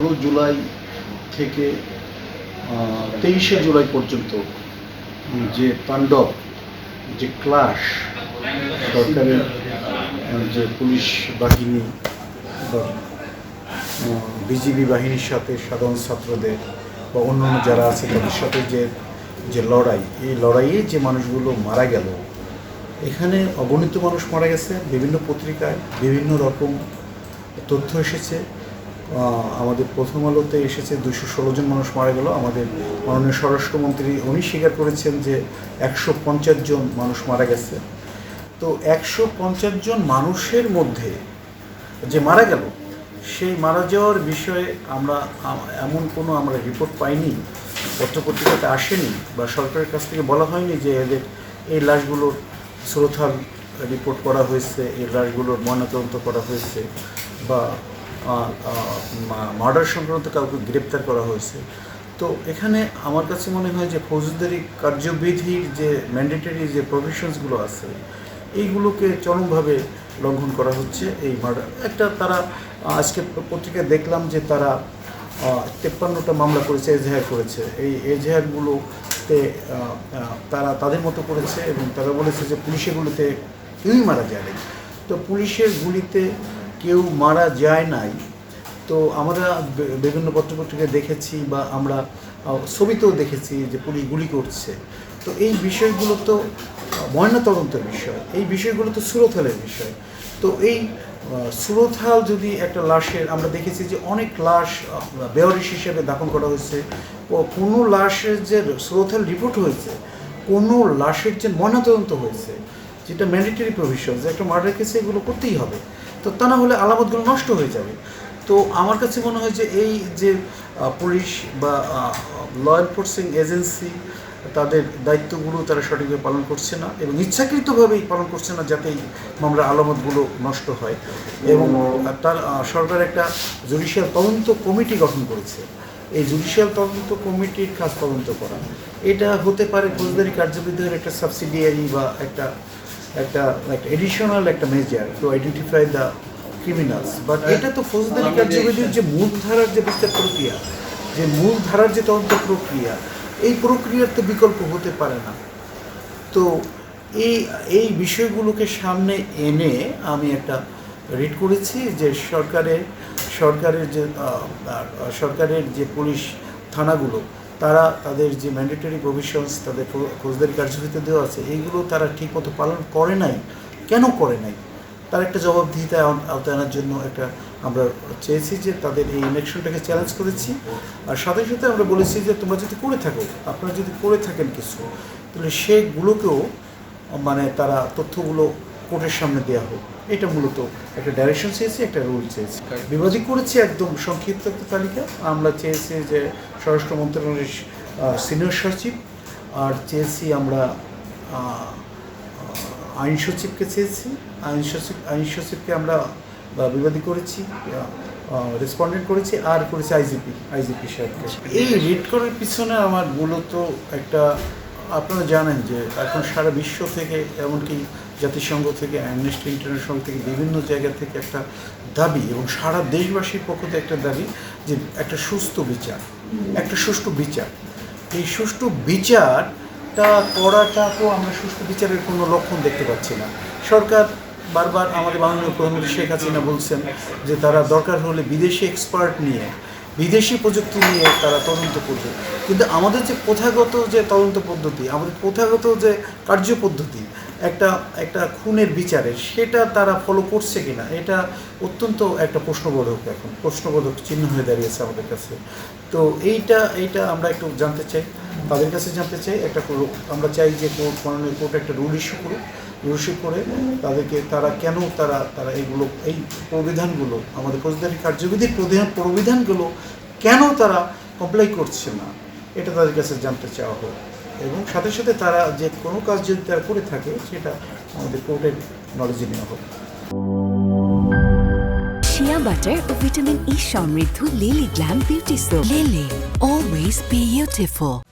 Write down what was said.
পনেরো জুলাই থেকে তেইশে জুলাই পর্যন্ত যে তাণ্ডব, যে ক্লাশ সরকারের যে পুলিশ বাহিনী বা বিজিবি বাহিনীর সাথে সাধারণ ছাত্রদের বা অন্যান্য যারা আছে তাদের সাথে যে যে লড়াই, এই লড়াইয়ে যে মানুষগুলো মারা গেল, এখানে অগণিত মানুষ মারা গেছে, বিভিন্ন পত্রিকায় বিভিন্ন রকম তথ্য এসেছে। আমাদের প্রথম আলোতে এসেছে দুশো ষোলো জন মানুষ মারা গেল। আমাদের মাননীয় স্বরাষ্ট্রমন্ত্রী উনি স্বীকার করেছেন যে একশো পঞ্চাশ জন মানুষ মারা গেছে। তো একশো পঞ্চাশ জন মানুষের মধ্যে যে মারা গেল, সেই মারা যাওয়ার বিষয়ে আমরা এমন কোনো আমরা রিপোর্ট পাইনি, পত্রপত্রিকাতে আসেনি বা সরকারের কাছ থেকে বলা হয়নি যে এদের এই লাশগুলোর শ্রোথাল রিপোর্ট করা হয়েছে, এই লাশগুলোর ময়নাতদন্ত করা হয়েছে বা মার্ডার সংক্রান্ত কাউকে গ্রেপ্তার করা হয়েছে। তো এখানে আমার কাছে মনে হয় যে ফৌজদারি কার্যবিধির যে ম্যান্ডেটরি যে প্রভিশনসগুলো আছে, এইগুলোকে চরমভাবে লঙ্ঘন করা হচ্ছে এই মার্ডার। একটা তারা আজকে পত্রিকায় দেখলাম যে তারা তেপ্পান্নটা মামলা করেছে, এজাহার করেছে। এই এজাহারগুলোতে তারা তাদের মতো করেছে এবং তারা বলেছে যে পুলিশেগুলোতে কেউই মারা যায়নি। তো পুলিশের গুলিতে কেউ মারা যায় নাই। তো আমরা বিভিন্ন পত্রপত্রিকায় দেখেছি বা আমরা ছবিতেও দেখেছি যে পুলিশ গুলি করছে। তো এই বিষয়গুলো তো ময়নাতদন্তের বিষয়। এই বিষয়গুলো তো সুরথালের বিষয়। তো এই সুরথাল যদি একটা লাশের, আমরা দেখেছি যে অনেক লাশ বেওয়ারিশ হিসেবে দাফন করা হয়েছে। কোনো লাশের যে সুরথাল রিপোর্ট হয়েছে, কোনো লাশের যে ময়নাতদন্ত হয়েছে, যেটা ম্যান্ডেটরি প্রভিশন যে একটা মার্ডার কেসে এগুলো করতেই হবে। তো তা না হলে আলামতগুলো নষ্ট হয়ে যাবে। তো আমার কাছে মনে হয় যে এই যে পুলিশ বা ল এনফোর্সিং এজেন্সি তাদের দায়িত্বগুলো তারা সঠিকভাবে পালন করছে না এবং ইচ্ছাকৃতভাবেই পালন করছে না যাতে এই মামলার আলামতগুলো নষ্ট হয়। এবং তার সরকার একটা জুডিশিয়াল তদন্ত কমিটি গঠন করেছে। এই জুডিশিয়াল তদন্ত কমিটির কাজ তদন্ত করা। এটা হতে পারে ফৌজদারি কার্যবিধির একটা সাবসিডিয়ারি বা একটা একটা লাইক এডিশনাল একটা measure to identify the criminals but এটা তো ফৌজদারি কার্যবিধির যে মূল ধারার যে বিচার প্রক্রিয়া যে মূল ধারার যে তদন্ত প্রক্রিয়া এই প্রক্রিয়ার তো বিকল্প হতে পারে না। তো এই এই বিষয়গুলোকে সামনে এনে আমি একটা রিড করেছি যে সরকারের সরকারের যে সরকারের যে পুলিশ থানাগুলো তারা তাদের যে ম্যান্ডেটরি প্রভিশনস তাদের ফৌজদারি কার্যবিধিতে দেওয়া আছে, এইগুলো তারা ঠিকমতো পালন করে নাই। কেন করে নাই? তার একটা জবাবদিহিতা আওতায় আনার জন্য একটা আমরা চেয়েছি যে তাদের এই ইলেকশনটাকে চ্যালেঞ্জ করেছি। আর সাথে সাথে আমরা বলেছি যে তোমরা যদি করে থাকো, আপনারা যদি করে থাকেন কিছু, তাহলে সেগুলোকেও মানে তারা তথ্যগুলো কোর্টের সামনে দেওয়া হোক। এটা মূলত একটা ডাইরেকশন চেয়েছি একটা রুল চেয়েছি। বিভাজিক করেছি একদম সংক্ষিপ্ত একটা তালিকা। আমরা চেয়েছি যে স্বরাষ্ট্র মন্ত্রণালয়ের সিনিয়র সচিব আর চেয়েছি আমরা আইন সচিবকে চেয়েছি। আইন সচিব আইন সচিবকে আমরা বিবাদী করেছি রেসপন্ডেন্ট করেছি আর করেছি আইজিপি আইজিপি সাহেবকে। এই রিড করার পিছনে আমার মূলত একটা আপনারা জানেন যে এখন সারা বিশ্ব থেকে, এমনকি জাতিসংঘ থেকে অ্যামনেস্টি ইন্টারন্যাশনাল থেকে, বিভিন্ন জায়গা থেকে একটা দাবি এবং সারা দেশবাসীর পক্ষ থেকে একটা দাবি যে একটা সুস্থ বিচার, একটা সুষ্ঠু বিচার। এই সুষ্ঠু বিচারটা করাটা তো আমরা সুষ্ঠু বিচারের কোনো লক্ষণ দেখতে পাচ্ছি না। সরকার বারবার আমাদের মাননীয় প্রধানমন্ত্রী শেখ হাসিনা বলছেন যে তারা দরকার হলে বিদেশি এক্সপার্ট নিয়ে বিদেশি প্রযুক্তি নিয়ে তারা তদন্ত করবে। কিন্তু আমাদের যে প্রথাগত যে তদন্ত পদ্ধতি, আমাদের প্রথাগত যে কার্য পদ্ধতি, একটা একটা খুনের বিচারে, সেটা তারা ফলো করছে কিনা, এটা অত্যন্ত একটা প্রশ্নবোধক এখন, প্রশ্নবোধক চিহ্ন হয়ে দাঁড়িয়েছে আমাদের কাছে। তো এইটা এইটা আমরা একটু জানতে চাই, তাদের কাছে জানতে চাই, একটা আমরা চাই যে কোর্ট মাননীয় কোর্ট একটা রুল ইস্যু করুক। রুল করে তাদেরকে তারা কেন তারা তারা এইগুলো, এই প্রবিধানগুলো, আমাদের ফৌজদারি কার্যবিধির প্রবিধান প্রবিধানগুলো কেন তারা কমপ্লাই করছে না? এটা তাদের কাছে জানতে চাওয়া হোক। এবং সাথে সাথে তারা যে কোনো কাজ যদি তারা করে থাকে, সেটা আমাদের কোর্টের নলেজে নেওয়া হোক। শিয়া বাটার ও ভিটামিন ই সমৃদ্ধ Lily glam beauty soap Lily always beautiful